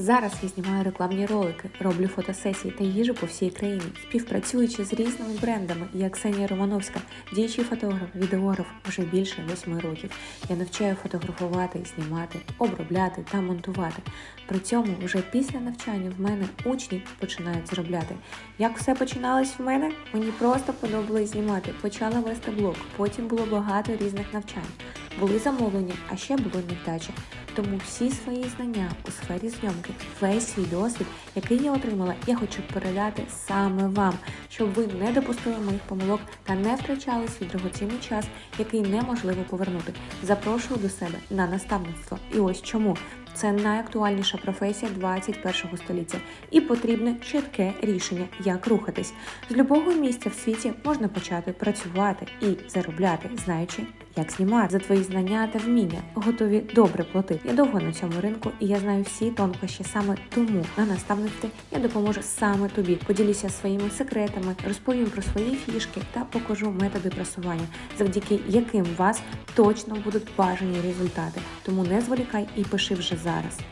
Зараз я знімаю рекламні ролики, роблю фотосесії та їжу по всій країні, співпрацюючи з різними брендами, як Ксенія Романовська, діючий фотограф, відеограф вже більше восьми років. Я навчаю фотографувати, знімати, обробляти та монтувати. При цьому вже після навчання в мене учні починають заробляти. Як все починалось в мене? Мені просто подобалось знімати. Почала вести блог, потім було багато різних навчань. Були замовлення, а ще було невдачі. Тому всі свої знання у сфері зйомки, весь свій досвід, який я отримала, я хочу передати саме вам, щоб ви не допустили моїх помилок та не втрачали свій дорогоцінний час, який неможливо повернути. Запрошую до себе на наставництво. І ось чому це найактуальніша професія 21 століття, і потрібне чітке рішення, як рухатись. З любого місця в світі можна почати працювати і заробляти, знаючи, як знімати за твої знання та вміння, готові добре платити. Я довго на цьому ринку, і я знаю всі тонкощі саме тому на наставництві я допоможу саме тобі. Поділюся своїми секретами, розповім про свої фішки та покажу методи просування, завдяки яким вас точно будуть бажані результати. Тому не зволікай і пиши вже зараз.